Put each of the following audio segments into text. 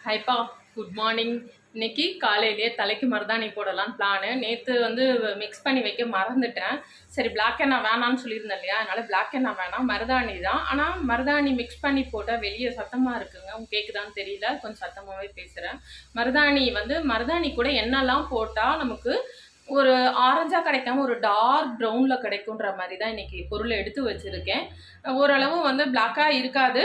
ஹைப்பா good morning இன்னைக்கு காலையிலேயே தலைக்கு மருதாணி போடலாம் பிளானு நேற்று வந்து மிக்ஸ் பண்ணி வைக்க மறந்துட்டேன். சரி பிளாக் என்ன வேணாம்னு சொல்லியிருந்தேன் இல்லையா? அதனால் பிளாக் என்ன வேணாம். மருதாணி தான். ஆனால் மருதாணி மிக்ஸ் பண்ணி போட்டால் வெளியே சத்தமாக இருக்குங்க. உங்க கேட்குதான்னு தெரியல. கொஞ்சம் சத்தமாகவே பேசுகிறேன் மருதாணி வந்து மருதாணி கூட என்னெல்லாம் போட்டால் நமக்கு ஒரு ஆரஞ்சாக கிடைக்காம ஒரு டார்க் ப்ரௌனில் கிடைக்குன்ற மாதிரி தான் இன்னைக்கு பொருளை எடுத்து வச்சுருக்கேன். ஓரளவு வந்து பிளாக்காக இருக்காது.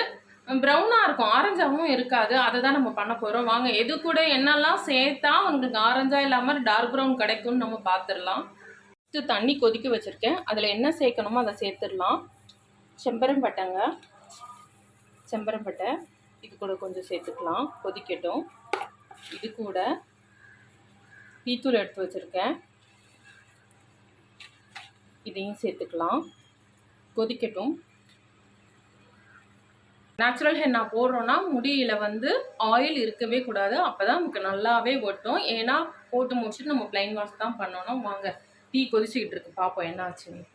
ப்ரௌனாக இருக்கும் ஆரஞ்சாகவும் இருக்காது. அதை தான் நம்ம பண்ண போகிறோம் வாங்க எது கூட என்னெல்லாம் சேர்த்தா உங்களுக்கு ஆரஞ்சாக இல்லாமல் டார்க் ப்ரௌன் கிடைக்கும்னு நம்ம பார்த்துடலாம் ஃபஸ்ட்டு தண்ணி கொதிக்க வச்சுருக்கேன். அதில் என்ன சேர்க்கணுமோ அதை சேர்த்துடலாம். செம்பரம்பட்டைங்க செம்பரம்பட்டை இது கூட கொஞ்சம் சேர்த்துக்கலாம். கொதிக்கட்டும். இது கூட. டீத்தூள் எடுத்து வச்சுருக்கேன். இதையும் சேர்த்துக்கலாம். கொதிக்கட்டும். நேச்சுரல் ஹென்னா போடுறோன்னா முடியில் வந்து ஆயில் இருக்கவே கூடாது. அப்போ தான் நமக்கு நல்லாவே ஒட்டும். ஏன்னா போட்டு முடிச்சுட்டு நம்ம பிளைன் வாஷ் தான் பண்ணணும். வாங்க டீ கொதிச்சுக்கிட்டு இருக்கு. பார்ப்போம் என்ன ஆச்சுன்னு.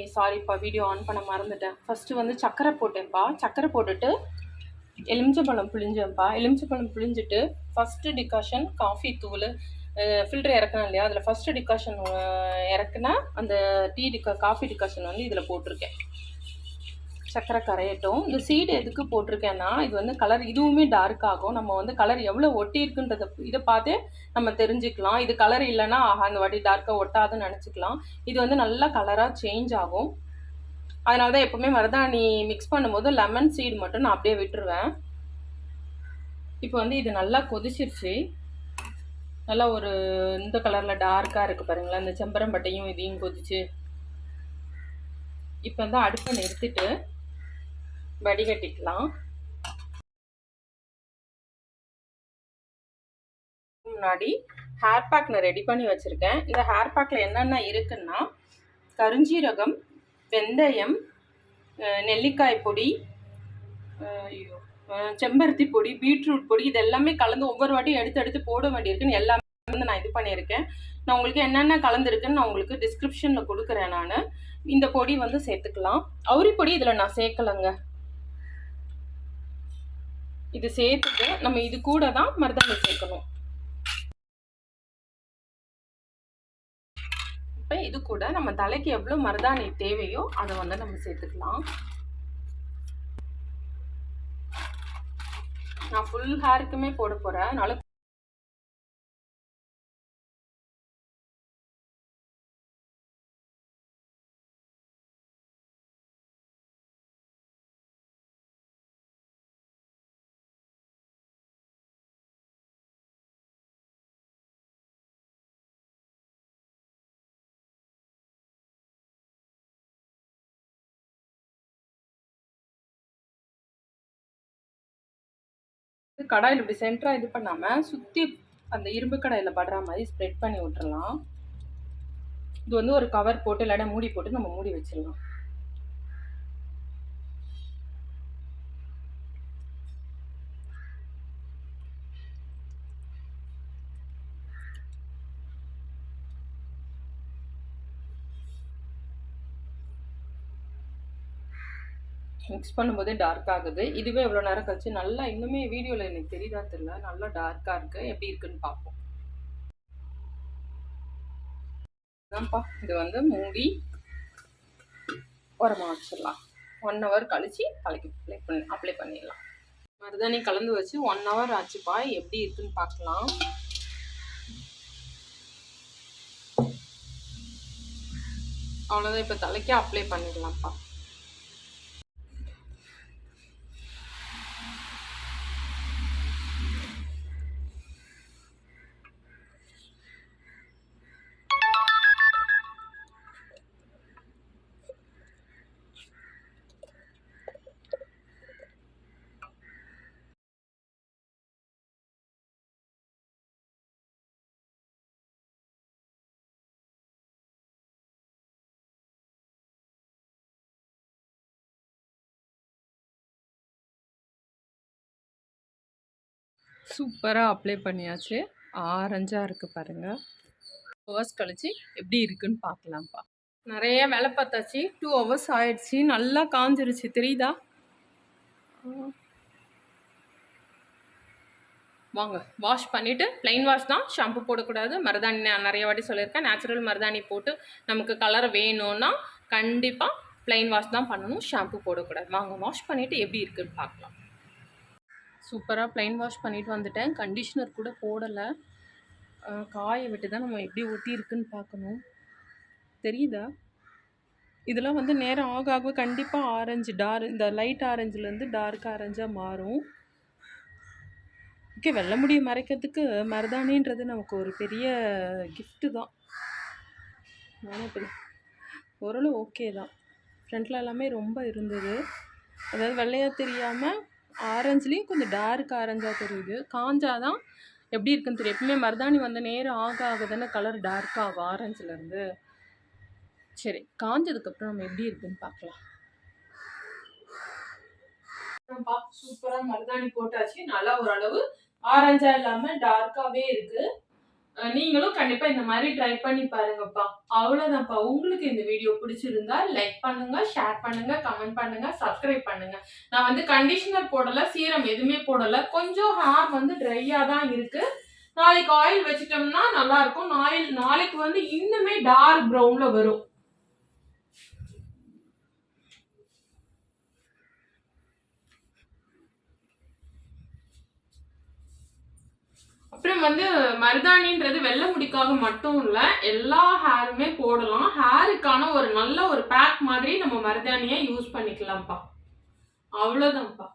ஏ சாரிப்பா வீடியோ ஆன் பண்ண மறந்துட்டேன். ஃபஸ்ட்டு வந்து சக்கரை போட்டேன்ப்பா. சக்கரை போட்டுட்டு எலுமிச்சப்பழம் புளிஞ்சேன்ப்பா எலுமிச்சப்பழம் புளிஞ்சிட்டு ஃபஸ்ட்டு டிகாஷன் காஃபி தூள். ஃபில்டர் இறக்கணும் இல்லையா? அதில் ஃபஸ்ட்டு டிகாஷன் இறக்குனா அந்த டீ டிகா காஃபி டிகாஷன் வந்து இதில் போட்டிருக்கேன். சக்கரை கரையட்டும். இந்த சீடு எதுக்கு போட்டிருக்கேன்னா இது வந்து கலர் இதுவுமே டார்க் ஆகும். நம்ம வந்து கலர் எவ்வளோ ஒட்டியிருக்குன்றத இதை பார்த்து நம்ம தெரிஞ்சுக்கலாம். இது கலர் இல்லைன்னா ஆஹா அந்த வாட்டி டார்க்காக ஒட்டாதுன்னு நினச்சிக்கலாம். இது வந்து நல்லா கலராக சேஞ்ச் ஆகும். அதனால தான் எப்போவுமே மருதாணி மிக்ஸ் பண்ணும்போது லெமன் சீடு மட்டும் நான் அப்படியே விட்டுருவேன். இப்போ வந்து இது நல்லா கொதிச்சிருச்சு. நல்லா ஒரு இந்த கலரில் டார்க்காக இருக்குது பாருங்களேன். இந்த செம்பரம்பட்டையும் இதையும் கொதிச்சு இப்போ வந்து அடுப்பை நிறுத்திட்டு வடிகட்டிக்கலாம். முன்னாடி ஹேர் பேக் நான் ரெடி பண்ணி வச்சுருக்கேன். இந்த ஹேர் பேக்கில் என்னென்ன இருக்குன்னா கருஞ்சீரகம் வெந்தயம் நெல்லிக்காய் பொடி ஐயோ. செம்பருத்தி பொடி பீட்ரூட் பொடி இது எல்லாமே கலந்து ஒவ்வொரு வாட்டியும் எடுத்து எடுத்து போட வேண்டியிருக்குன்னு எல்லாமே வந்து நான் இது பண்ணியிருக்கேன். நான் உங்களுக்கு என்னென்ன கலந்துருக்குன்னு நான் உங்களுக்கு டிஸ்கிரிப்ஷனில் கொடுக்குறேன் நான். இந்த பொடி வந்து சேர்த்துக்கலாம். அவுரி பொடி இதில் நான் சேர்க்கலைங்க. இது சேர்த்துட்டு நம்ம இது கூட தான் மருதாணி சேர்க்கணும். இப்போ இது கூட நம்ம தலைக்கு எவ்வளோ மருதாணி தேவையோ அதை வந்து நம்ம சேர்த்துக்கலாம். நான் ஃபுல் ஹேருக்குமே போட போகிறேன் அதனால் கடாயில் இப்படி சென்டராக இது பண்ணாமல் சுற்றி அந்த இரும்பு கடாயில் படுற மாதிரி ஸ்ப்ரெட் பண்ணி விட்டுறலாம். இது வந்து ஒரு கவர் போட்டு இல்லைன்னா மூடி போட்டு நம்ம மூடி வச்சிடலாம். மிக்ஸ் பண்ணும்போதே டார்க் ஆகுது. இதுவே எவ்வளோ நேரம் கழிச்சு நல்லா இன்னுமே வீடியோவில் எனக்கு தெரியுதா தெரியல. நல்லா டார்க்காக இருக்குது எப்படி இருக்குன்னு பார்ப்போம். அதான்ப்பா இது வந்து மூடி உரமாக வச்சிடலாம். ஒன் ஹவர் கழிச்சு தலைக்கு அப்ளை பண்ணி அப்ளை பண்ணிடலாம். மருதாணி கலந்து வச்சு ஒன் ஹவர் ஆச்சுப்பா. எப்படி இருக்குன்னு பார்க்கலாம். அவ்வளோதான் இப்போ தலைக்கு அப்ளை பண்ணிடலாம்ப்பா. சூப்பராக அப்ளை பண்ணியாச்சு. ஆரஞ்சாக இருக்குது பாருங்கள் ஹவர்ஸ் கழிச்சு எப்படி இருக்குன்னு பார்க்கலாம்ப்பா நிறைய வேலை பார்த்தாச்சு டூ ஹவர்ஸ் ஆயிடுச்சு. நல்லா காஞ்சிருச்சு. தெரியுதா? வாங்க. வாஷ் பண்ணிவிட்டு ப்ளைன் வாஷ் தான். ஷாம்பு போடக்கூடாது. மருதாணி நான் நிறைய வாட்டி சொல்லியிருக்கேன். நேச்சுரல் மருதாணி போட்டு நமக்கு கலர் வேணும்னா கண்டிப்பாக ப்ளைன் வாஷ் தான் பண்ணணும். ஷாம்பு போடக்கூடாது. வாங்க வாஷ் பண்ணிவிட்டு எப்படி இருக்குன்னு பார்க்கலாம் சூப்பராக ப்ளைன் வாஷ் பண்ணிட்டு வந்துட்டேன். கண்டிஷ்னர் கூட போடலை. காய விட்டு தான் நம்ம எப்படி ஒட்டியிருக்குன்னு பார்க்கணும். தெரியுதா? இதெல்லாம் வந்து நேரம் ஆக ஆக கண்டிப்பாக ஆரஞ்சு டார் இந்த லைட் ஆரஞ்சுலேருந்து டார்க் ஆரஞ்சாக மாறும். ஓகே வெள்ளை முடிய மறைக்கிறதுக்கு மருதாணின்றது நமக்கு ஒரு பெரிய கிஃப்ட்டு தான். நானும் இப்படி ஓரளவு ஓகே தான். ஃப்ரண்ட்டில் எல்லாமே ரொம்ப இருந்தது. அதாவது வெள்ளையாக தெரியாமல் ஆரஞ்சுலேயும் கொஞ்சம் டார்க் ஆரஞ்சாக தெரியுது. காஞ்சாதான் எப்படி இருக்குன்னு தெரியும். எப்பவுமே மருதாணி வந்து நேரம் ஆக ஆக தானே கலர் டார்க் ஆகும் ஆரஞ்சுலேருந்து சரி காஞ்சதுக்கப்புறம் நம்ம எப்படி இருக்குன்னு பார்க்கலாம். சூப்பராக மருதாணி போட்டாச்சு. நல்லா ஓரளவு ஆரஞ்சா இல்லாமல் டார்க்காகவே இருக்குது நீங்களும் கண்டிப்பா இந்த மாதிரி ட்ரை பண்ணி பாருங்கப்பா. அவ்வளவுதான்ப்பா. உங்களுக்கு இந்த வீடியோ பிடிச்சிருந்தா லைக் பண்ணுங்க ஷேர் பண்ணுங்க கமெண்ட் பண்ணுங்க சப்ஸ்கிரைப் பண்ணுங்க. நான் வந்து கண்டிஷனர் போடல சீரம் எதுவுமே போடல. கொஞ்சம் ஹேர் வந்து ட்ரையா தான் இருக்கு. நாளைக்கு ஆயில் வச்சுட்டோம்னா நல்லா இருக்கும். நாளைக்கு வந்து இன்னுமே டார்க் ப்ரௌன்ல வரும். அப்புறம் வந்து மருதாணின்றது வெள்ளை முடிக்காக மட்டும் இல்லை எல்லா ஹேருமே போடலாம். ஹேருக்கான ஒரு நல்ல ஒரு பேக் மாதிரி நம்ம மருதாணியை யூஸ் பண்ணிக்கலாம்ப்பா. அவ்வளோதான்ப்பா